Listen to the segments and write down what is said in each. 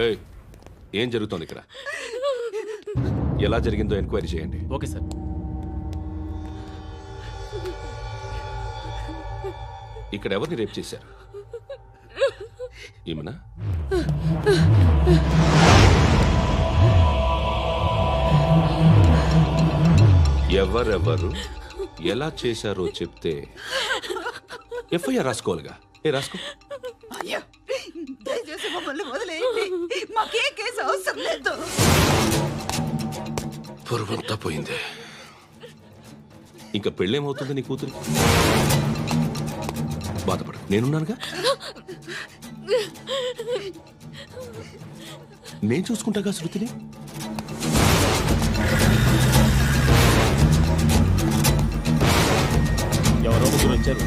ఏయ్, ఏం జరుగుతోంది ఇక్కడ? ఎలా జరిగిందో ఎంక్వైరీ చేయండి. Okay sir. ఇక్కడ ఎవరిని రేప్ చేశారు? ఈమెనా ఎవరెవరు ఎలా చేశారో చెప్తే ఎఫ్ఐఆర్ రాసుకోవాలిగా. ఏ రాసుకో. మాకే కేసు అవసరం లేదు. పొరువంతా పోయింది. ఇంకా పెళ్ళేమవుతుంది నీ కూతురు? బాధపడు నేనున్నానుగా? నేను చూసుకుంటాగా శృతిని? ఎవరో ముగ్గురు వచ్చారు.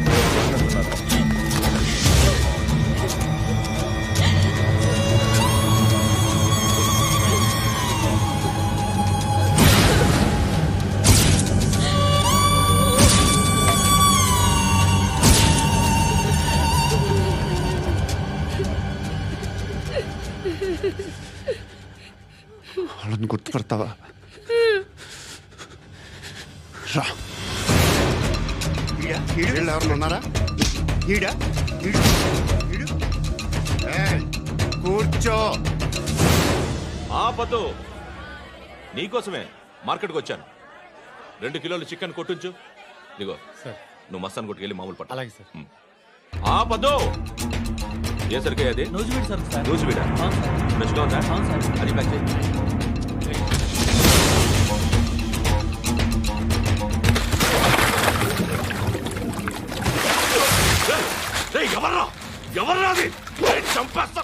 వీళ్ళు ఎవరు ఉన్నారా? ఈడ? ఈడు, ఈడు. ఏయ్, కూర్చో. ఆపద్దు నీకోసమే మార్కెట్కి వచ్చాను. రెండు కిలోలు చికెన్ కొట్టించు. నీగో సార్. నువ్వు మస్తాన్ కొట్టుకెళ్ళి మామూలు పట్ట. అలాగే సార్. ఆపద్దు ఏ సరికే అది? Nuzvid sir sir. రోజు వీడా అవును సార్. ఫ్రెష్గా ఉందా? అవును సార్. అది ప్యాక్ చేయి. ఎవర్రా? ఎవర్రా అది? చంపేస్తా!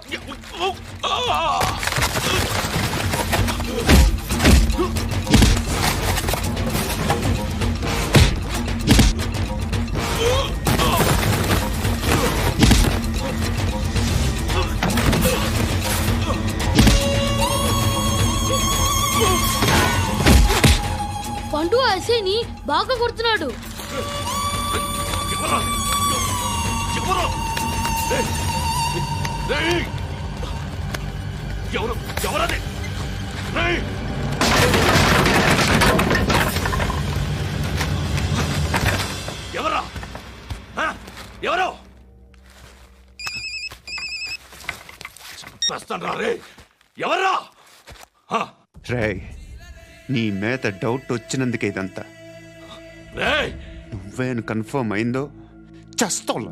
పండు ఐసేని బాగా కొడుతున్నాడు. ఎవరు చంపేస్తాను రా. ఎవరా? నీ మీద డౌట్ వచ్చినందుకే ఇదంతా. నువ్వేను కన్ఫర్మ్ అయిందో చస్తావు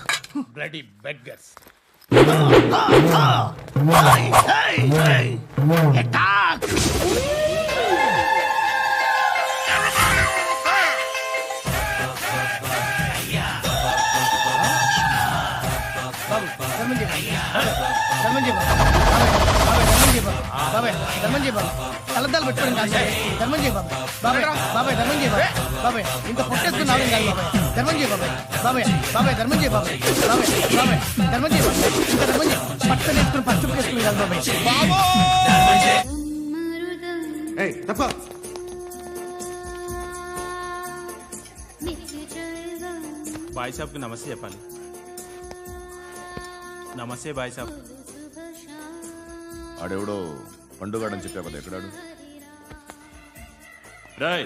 Bloody beggars Attack! ధర్మం బాబాయ్, బాబు. బాబాయ్, బాబు. బాబాయ్. ధర్మం చేయి బాబాయ్ కాదు బాబాయ్ ధర్మం చేయి బాబాయ్. బాబాయ్ బాబాయ్ ధర్మం చేయి బాబాయ్. బాబాయ్ బాబాయ్ ధర్మం చేయి బాబాయ్. ఇంకా ధర్మం చేయి. పచ్చని వేసుకుని పచ్చుకు వేసుకుని కాదు బాబాయ్. ఏయ్ తప్ప. బాయ్ సాబ్కి నమస్తే చెప్పాలి. నమస్తే బాయ్ సాబ్ ఆడెవడో పండుగాడని చెప్పా కదా ఎక్కడాడు? రాయ్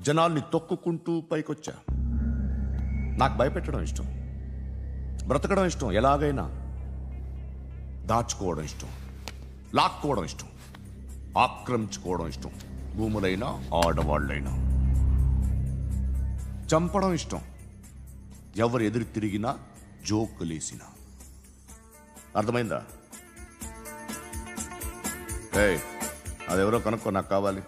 జనాల్ని తొక్కుకుంటూ పైకొచ్చా? నాకు భయపెట్టడం ఇష్టం. బ్రతకడం ఇష్టం. ఎలాగైనా దాచుకోవడం ఇష్టం. లాక్కోవడం ఇష్టం. ఆక్రమించుకోవడం ఇష్టం. భూములైనా ఆడవాళ్ళైనా. చంపడం ఇష్టం. ఎవరు ఎదురు తిరిగినా జోకులేసినా. అర్థమైందా? అదెవరో కనుక్కో నాకు కావాలి.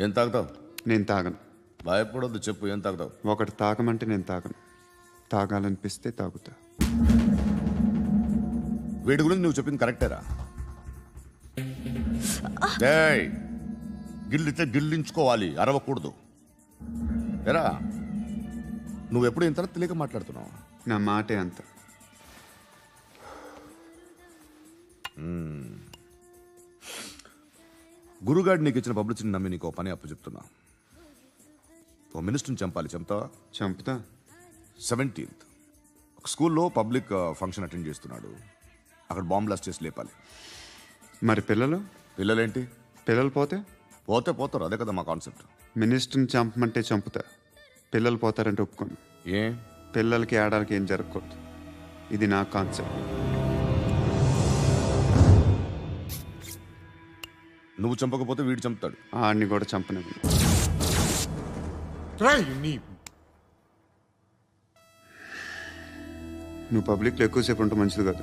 ఏం తాగుతావు? నేను తాగను. భయపడొద్దు చెప్పు ఏం తాగుతావు? ఒకటి తాగమంటే నేను తాగను. తాగాలనిపిస్తే తాగుతా. వీడి గురించి నువ్వు చెప్పింది కరెక్టేరా ఏయ్ గిల్లితే గిల్లించుకోవాలి అరవకూడదు. ఎరా నువ్వు ఎప్పుడు ఇంత తెలియక మాట్లాడుతున్నావు? నా మాటే అంత. గురుగాడు నీకు ఇచ్చిన పబ్లిసిటీని నమ్మి నీకు పని అప్పు చెప్తున్నా. ఓ మినిస్టర్ని చంపాలి చంపుతావా? చంపుతా. సెవెంటీన్త్ ఒక స్కూల్లో పబ్లిక్ ఫంక్షన్ అటెండ్ చేస్తున్నాడు. అక్కడ బాంబ్ బ్లాస్ట్ చేసి లేపాలి. మరి పిల్లలు? పిల్లలేంటి? పిల్లలు పోతే? పోతే పోతారు అదే కదా మా కాన్సెప్ట్. మినిస్టర్ని చంపమంటే చంపుతా. పిల్లలు పోతారంటే ఒప్పుకోను. ఏ? పిల్లలకి ఆడాలకి ఏం జరగకూడదు. ఇది నా కాన్సెప్ట్. నువ్వు చంపకపోతే వీడు చంపుతాడు. ఆడిని కూడా చంపనివ్వను నువ్వు పబ్లిక్లో ఎక్కువసేపు ఉంటే మంచిది కాదు.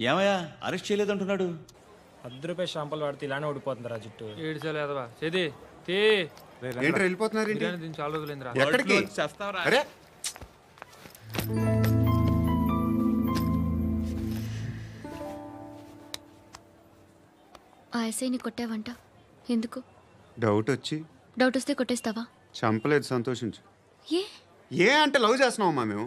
ఏమయ్యా? అరెస్ట్ చేయలేదంటున్నాడు. పది రూపాయలు షాంపూలు వాడితే ఇలానే ఓడిపోతుందిరా జుట్టు. ఏడ్చలేదవా? చేది తీ. ఏంటి వెళ్ళిపోతున్నారు ఏంటి? బిర్యానీ తిని చాలా రోజులైందిరా. ఎక్కడికి? అరే. ఆ ఎస్ఐని కొట్టావంట. ఎందుకు? డౌట్ వచ్చి. డౌట్ వస్తే కొట్టేస్తావా? చంపలేదు సంతోషించు. ఏ? ఏ అంటే లవ్ చేస్తున్నామమ్మా మేము?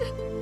嗯